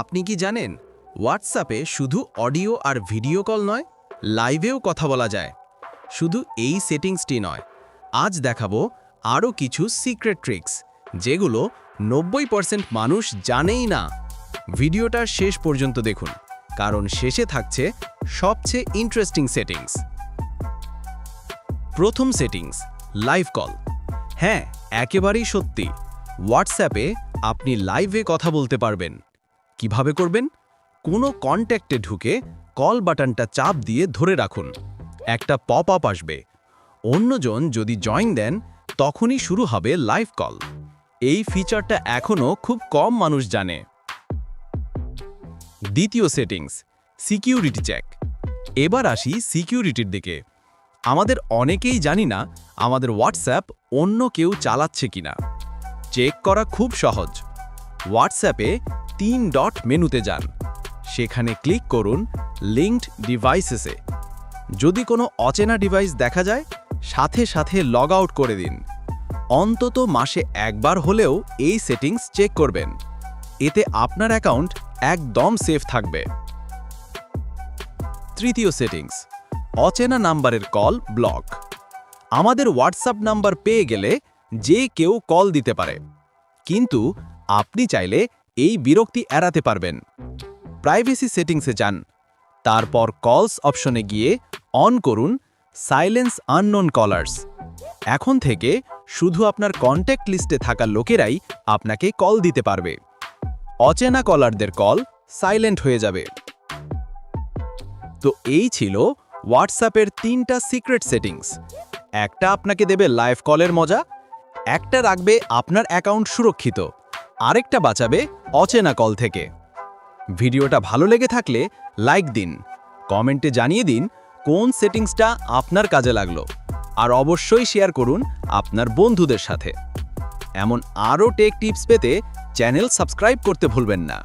আপনি কি জানেন হোয়াটসঅ্যাপে শুধু অডিও আর ভিডিও কল নয়, লাইভেও কথা বলা যায়। শুধু এই সেটিংসটি নয়, আজ দেখাবো আরও কিছু সিক্রেট ট্রিক্স যেগুলো নব্বই পার্সেন্ট মানুষ জানেই না। ভিডিওটার শেষ পর্যন্ত দেখুন, কারণ শেষে থাকছে সবচেয়ে ইন্টারেস্টিং সেটিংস প্রথম সেটিংস লাইভ কল হ্যাঁ একেবারেই সত্যি হোয়াটসঅ্যাপে আপনি লাইভে কথা বলতে পারবেন। কীভাবে করবেন? কোনো কন্ট্যাক্টে ঢুকে কল বাটনটা চাপ দিয়ে ধরে রাখুন। একটা পপ আপ আসবে। অন্যজন যদি জয়েন দেন, তখনই শুরু হবে লাইভ কল। এই ফিচারটা এখনও খুব কম মানুষ জানে। দ্বিতীয় সেটিংস, সিকিউরিটি চেক। এবার আসি সিকিউরিটির দিকে। আমাদের অনেকেই জানি না আমাদের হোয়াটসঅ্যাপ অন্য কেউ চালাচ্ছে কিনা। চেক করা খুব সহজ। হোয়াটসঅ্যাপে তিন ডট মেনুতে যান। সেখানে ক্লিক করুন লিঙ্কড ডিভাইসেসে। যদি কোনো অচেনা ডিভাইস দেখা যায়, সাথে সাথে লগ আউট করে দিন। অন্তত মাসে একবার হলেও এই সেটিংস চেক করবেন। এতে আপনার অ্যাকাউন্ট একদম সেফ থাকবে। তৃতীয় সেটিংস, অচেনা নাম্বারের কল ব্লক। আমাদের হোয়াটসঅ্যাপ নাম্বার পেয়ে গেলে যে কেউ কল দিতে পারে। কিন্তু আপনি চাইলে এই বিরক্তি এড়াতে পারবেন। প্রাইভেসি সেটিংসে যান। তারপর কলস অপশনে গিয়ে অন করুন সাইলেন্স আননোন কলার্স এখন থেকে শুধু আপনার কন্ট্যাক্ট লিস্টে থাকা লোকেরাই আপনাকে কল দিতে পারবে। অচেনা কলারদের কল সাইলেন্ট হয়ে যাবে। তো এই ছিল হোয়াটসঅ্যাপের তিনটা সিক্রেট সেটিংস একটা আপনাকে দেবে লাইভ কলের মজা, একটা রাখবে আপনার অ্যাকাউন্ট সুরক্ষিত। আরেকটা বাঁচাবে অচেনা কল থেকে। ভিডিওটা ভালো লেগে থাকলে লাইক দিন, কমেন্টে জানিয়ে দিন কোন সেটিংসটা আপনার কাজে লাগল, আর অবশ্যই শেয়ার করুন আপনার বন্ধুদের সাথে। এমন আরও টেক টিপস পেতে চ্যানেল সাবস্ক্রাইব করতে ভুলবেন না।